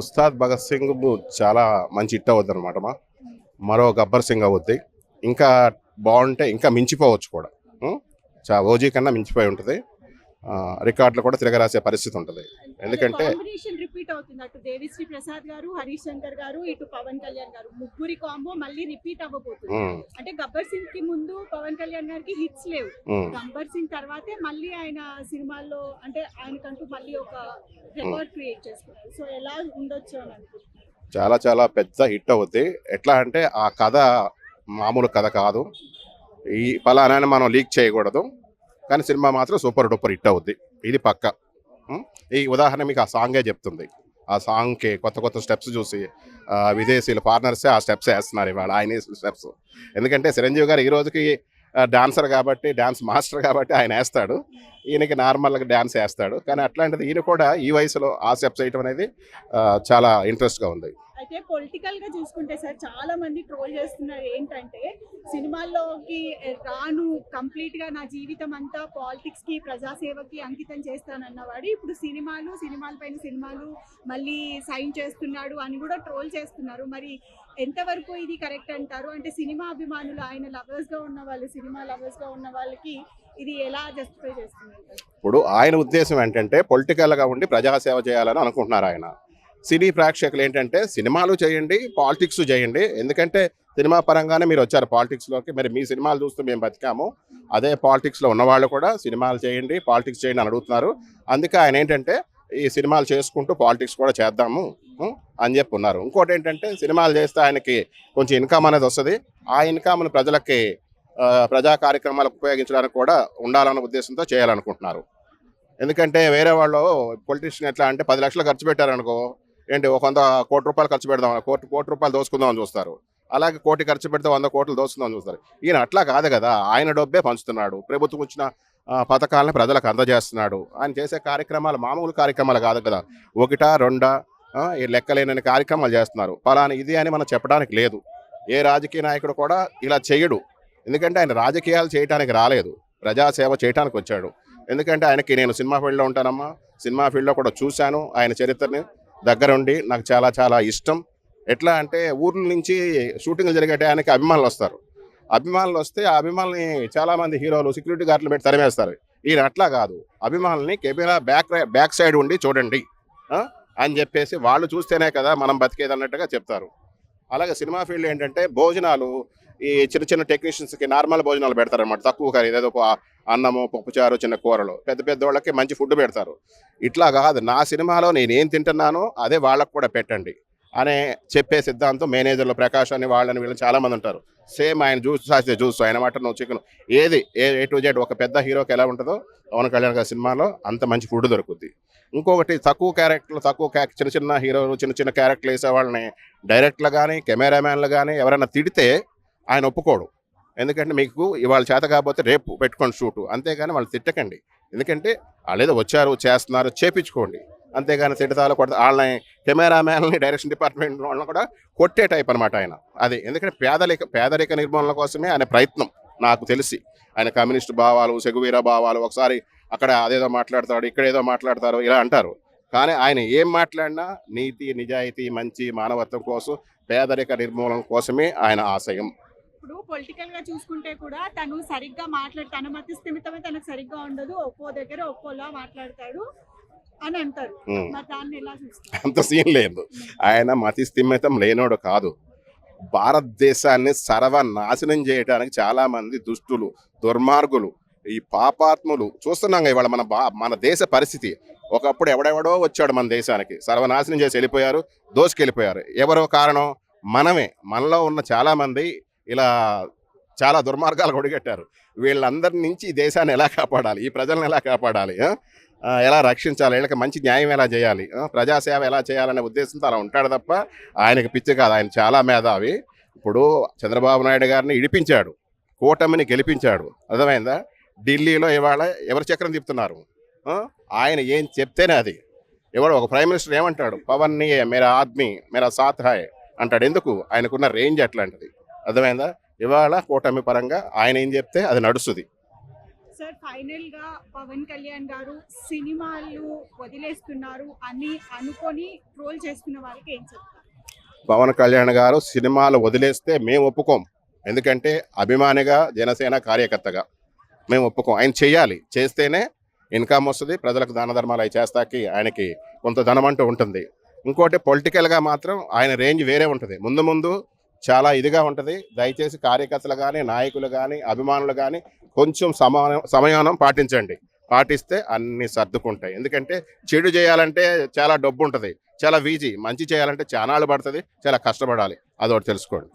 ఉస్తాద్ భగత్ సింగ్ చాలా మంచి హిట్ అవుద్ది అనమాట మా. మరో గబ్బర్ సింగ్ అవుద్ది. ఇంకా బాగుంటే ఇంకా మించిపోవచ్చు కూడా? చా ఓజీ కన్నా మించిపోయి ఉంటుంది. రికార్డులు కూడా తిరగరాసే పరిస్థితి ఉంటుంది. ఎందుకంటే రిపీట్ అవుతుంది. అటు దేవిశ్రీ ప్రసాద్ గారు హరీష్ శంకర్ గారు ఇటు పవన్ కళ్యాణ్ గారు. ముగ్గురి కాంబో మళ్ళీ రిపీట్ అవ్వబోతుంది. అంటే గబ్బర్ సింగ్కి ముందు పవన్ కళ్యాణ్ గారికి హిట్స్ లేవు. గబ్బర్ సింగ్ తర్వాతే మళ్ళీ ఆయన సినిమాల్లో అంటే ఆయనకంటూ మళ్ళీ ఒక రికార్డ్ క్రియేట్ చేసుకున్నారు. సో ఎలా ఉండొచ్చు అని చాలా చాలా పెద్ద హిట్ అవుద్ది. ఎట్లా అంటే ఆ కథ మామూలు కథ కాదు. ఈ ఫలానాని మనం లీక్ చేయకూడదు. కానీ సినిమా మాత్రం సూపర్ డూపర్ హిట్ అవుద్ది. ఇది పక్క? ఈ ఉదాహరణ మీకు ఆ సాంగే చెప్తుంది. ఆ సాంగ్కి కొత్త కొత్త స్టెప్స్ చూసి విదేశీయుల విదేశీయులు ఫారినర్సే ఆ స్టెప్స్ వేస్తున్నారు ఇవాళ ఆయన స్టెప్స్. ఎందుకంటే చిరంజీవి గారు ఈ రోజుకి డాన్సర్ కాబట్టి డాన్స్ మాస్టర్ కాబట్టి ఆయన వేస్తాడు. ఈయనకి నార్మల్గా డాన్స్ వేస్తాడు. కానీ అట్లాంటిది ఈయన కూడా ఈ వయసులో ఆ స్టెప్స్ వేయటం అనేది చాలా ఇంట్రెస్ట్గా ఉంది. అయితే పొలిటికల్గా చూసుకుంటే సార్ చాలా మంది ట్రోల్ చేస్తున్నారు ఏంటంటే సినిమాల్లోకి రాను కంప్లీట్గా నా జీవితం అంతా పాలిటిక్స్కి ప్రజాసేవకి అంకితం చేస్తానన్నవాడు ఇప్పుడు సినిమాలు సినిమాల పైన సినిమాలు మళ్ళీ సైన్ చేస్తున్నాడు అని కూడా ట్రోల్ చేస్తున్నారు. మరి ఎంతవరకు ఇది కరెక్ట్ అంటారు? అంటే సినిమా అభిమానులు ఆయన లవర్స్గా ఉన్న వాళ్ళు సినిమా లవర్స్గా ఉన్న వాళ్ళకి ఇది ఎలా జస్టిఫై చేస్తున్నారు? ఇప్పుడు ఆయన ఉద్దేశం ఏంటంటే పొలిటికల్గా ఉండి ప్రజాసేవ చేయాలని అనుకుంటున్నారు ఆయన. సినీ ప్రేక్షకులు ఏంటంటే సినిమాలు చేయండి పాలిటిక్స్ చేయండి. ఎందుకంటే సినిమా పరంగానే మీరు వచ్చారు పాలిటిక్స్లోకి. మరి మీ సినిమాలు చూస్తూ మేము బతికాము. అదే పాలిటిక్స్లో ఉన్నవాళ్ళు కూడా సినిమాలు చేయండి పాలిటిక్స్ చేయండి అని అడుగుతున్నారు. అందుకే ఆయన ఏంటంటే ఈ సినిమాలు చేసుకుంటూ పాలిటిక్స్ కూడా చేద్దాము అని చెప్పి ఉన్నారు ఇంకోటి ఏంటంటే సినిమాలు చేస్తే ఆయనకి కొంచెం ఇన్కమ్ అనేది వస్తుంది. ఆ ఇన్కమ్ను ప్రజలకి ప్రజా కార్యక్రమాలకు ఉపయోగించడానికి కూడా ఉండాలన్న ఉద్దేశంతో చేయాలనుకుంటున్నారు. ఎందుకంటే వేరే వాళ్ళు పొలిటీషియన్ ఎట్లా అంటే పది లక్షలు ఖర్చు పెట్టారనుకో ఏంటి ఒక వంద కోటి రూపాయలు ఖర్చు పెడదాం కోటి కోటి రూపాయలు దోసుకుందాం అని చూస్తారు. అలాగే కోటి ఖర్చు పెడితే వంద కోట్లు దోసుకుందాం అని చూస్తారు. ఈయన అట్లా కాదు కదా ఆయన డబ్బే పంచుతున్నాడు. ప్రభుత్వం వచ్చిన పథకాలను ప్రజలకు అందజేస్తున్నాడు. ఆయన చేసే కార్యక్రమాలు మామూలు కార్యక్రమాలు కాదు కదా. ఒకటా రెండా ఈ లెక్కలేనని కార్యక్రమాలు చేస్తున్నారు. ఫలానా ఇది అని మనం చెప్పడానికి లేదు. ఏ రాజకీయ నాయకుడు కూడా ఇలా చేయడు. ఎందుకంటే ఆయన రాజకీయాలు చేయడానికి రాలేదు. ప్రజాసేవ చేయడానికి వచ్చాడు. ఎందుకంటే ఆయనకి నేను సినిమా ఫీల్డ్లో ఉంటానమ్మా. సినిమా ఫీల్డ్లో కూడా చూశాను. ఆయన చరిత్రని దగ్గరుండి నాకు చాలా చాలా ఇష్టం. ఎట్లా అంటే ఊర్ల నుంచి షూటింగ్లు జరిగే టయానికి అభిమానులు వస్తారు. అభిమానులు వస్తే ఆ అభిమానుల్ని చాలామంది హీరోలు సెక్యూరిటీ గార్డులు పెట్టి తరిమేస్తారు. ఈయన అట్లా కాదు. అభిమానుల్ని కెమెరా బ్యాక్ బ్యాక్ సైడ్ ఉండి చూడండి. అని చెప్పేసి వాళ్ళు చూస్తేనే కదా మనం బతికేది అన్నట్టుగా చెప్తారు. అలాగే సినిమా ఫీల్డ్ ఏంటంటే భోజనాలు ఈ చిన్న చిన్న టెక్నీషియన్స్కి నార్మల్ భోజనాలు పెడతారన్నమాట. తక్కువ కానీ ఏదో ఒక అన్నము పప్పుచారు చిన్న కూరలు. పెద్ద పెద్ద వాళ్ళకి మంచి ఫుడ్ పెడతారు. ఇట్లా కాదు. నా సినిమాలో నేనేం తింటున్నానో అదే వాళ్ళకు కూడా పెట్టండి అనే చెప్పే సిద్ధాంతం మేనేజర్లు ప్రకాష్ అని వాళ్ళని వీళ్ళని చాలామంది ఉంటారు. సేమ్ ఆయన జ్యూస్ సాస్తే జ్యూస్ ఆయన మటన్ చికెన్. ఏది? ఏ ఏ టు జెడ్ ఒక పెద్ద హీరోకి ఎలా ఉంటుందో పవన్ కళ్యాణ్ గారి సినిమాలో అంత మంచి ఫుడ్ దొరుకుద్ది. ఇంకొకటి తక్కువ క్యారెక్టర్లు తక్కువ చిన్న చిన్న హీరోలు చిన్న చిన్న క్యారెక్టర్లు వేసే వాళ్ళని డైరెక్టర్లు కానీ కెమెరామ్యాన్లు కానీ ఎవరైనా తిడితే ఆయన ఒప్పుకోడు. ఎందుకంటే మీకు ఇవాళ చేత కాకపోతే రేపు పెట్టుకోండి షూటు. అంతేగాని వాళ్ళు తిట్టకండి. ఎందుకంటే వాళ్ళు ఏదో వచ్చారు చేస్తున్నారు చేపించుకోండి. అంతేగాని తిడతాలు కొడతా వాళ్ళని కెమెరామ్యాన్ని డైరెక్షన్ డిపార్ట్మెంట్ వాళ్ళని కూడా కొట్టే టైప్ అనమాట ఆయన. అది ఎందుకంటే పేదరిక పేదరిక నిర్మూలన కోసమే ఆయన ప్రయత్నం నాకు తెలిసి. ఆయన కమ్యూనిస్ట్ భావాలు సెగువీర భావాలు ఒకసారి అక్కడ అదేదో మాట్లాడతాడు ఇక్కడ ఏదో మాట్లాడతారు ఇలా అంటారు. కానీ ఆయన ఏం మాట్లాడినా నీతి నిజాయితీ మంచి మానవత్వం కోసం పేదరిక నిర్మూలన కోసమే ఆయన ఆశయం. ఇప్పుడు పొలిటికల్గా చూసుకుంటే కూడా తను సరిగ్గా మాట్లాడు తన మతి స్థిమితమే తనకు సరిగ్గా ఉండదు. ఒక్కో దగ్గర ఒక్కోలా మాట్లాడతాడు అని అంటారు. ఉమ్. మరి దాన్ని ఎలా చూస్తారు? అంత సీన్ లేదు. ఆయన మతి స్థిమితం లేనోడు కాదు. భారతదేశాన్ని సర్వనాశనం చేయడానికి చాలా మంది దుష్టులు దుర్మార్గులు ఈ పాపాత్ములు చూస్తున్నాం ఇవాళ మన బా మన దేశ పరిస్థితి. ఒకప్పుడు ఎవడెవడో వచ్చాడు మన దేశానికి. సర్వనాశనం చేసి వెళ్ళిపోయారు దోసుకెళ్ళిపోయారు. ఎవరో కారణం? మనమే. మనలో ఉన్న చాలా మంది ఇలా చాలా దుర్మార్గాలు కొడిగట్టారు వీళ్ళందరి నుంచి ఈ దేశాన్ని ఎలా కాపాడాలి? ఈ ప్రజలను ఎలా కాపాడాలి? ఎలా రక్షించాలి? వీళ్ళకి మంచి న్యాయం ఎలా చేయాలి? ప్రజాసేవ ఎలా చేయాలనే ఉద్దేశంతో అలా ఉంటాడు తప్ప ఆయనకి పిచ్చి కాదు. ఆయన చాలా మేధావి. ఇప్పుడు చంద్రబాబు నాయుడు గారిని ఇడిపించాడు. కూటమిని గెలిపించాడు. అర్థమైందా? ఢిల్లీలో ఇవాళ ఎవరు చక్రం తిప్పుతున్నారు? ఆయన ఏం చెప్తేనే అది. ఎవరు ఒక ప్రైమ్ మినిస్టర్ ఏమంటాడు? పవన్ నీ మేరా ఆద్మీ మేరా సాత్ హాయ్ అంటాడు. ఎందుకు? ఆయనకున్న రేంజ్ అట్లాంటిది. అర్థమైందా? ఇవాళ కూటమి పరంగా ఆయన ఏం చెప్తే అది నడుస్తుంది. సార్ ఫైనల్గా పవన్ కళ్యాణ్ గారు సినిమాలు వదిలేస్తున్నారు అని అనుకొని ట్రోల్ చేసుకున్న వాళ్ళకి ఏం చెప్తారు? పవన్ కళ్యాణ్ గారు సినిమాలు వదిలేస్తే మేము ఒప్పుకోం. ఎందుకంటే అభిమానిగా జనసేన కార్యకర్తగా మేము ఒప్పుకోం. ఆయన చేయాలి. చేస్తేనే ఇన్కమ్ వస్తుంది ప్రజలకు దాన ధర్మాలు అవి చేస్తాకి ఆయనకి కొంత ధనం అంటూ ఉంటుంది. ఇంకోటి పొలిటికల్గా మాత్రం ఆయన రేంజ్ వేరే ఉంటుంది. ముందు ముందు చాలా ఇదిగా ఉంటుంది. దయచేసి కార్యకర్తలు కానీ నాయకులు కానీ అభిమానులు కానీ కొంచెం సమానం సమయానం పాటించండి. పాటిస్తే అన్ని సర్దుకుంటాయి. ఎందుకంటే చెడు చేయాలంటే చాలా డబ్బు ఉంటుంది చాలా వీజీ. మంచి చేయాలంటే చాలా పడుతుంది. చాలా కష్టపడాలి. అదొకటి తెలుసుకోండి.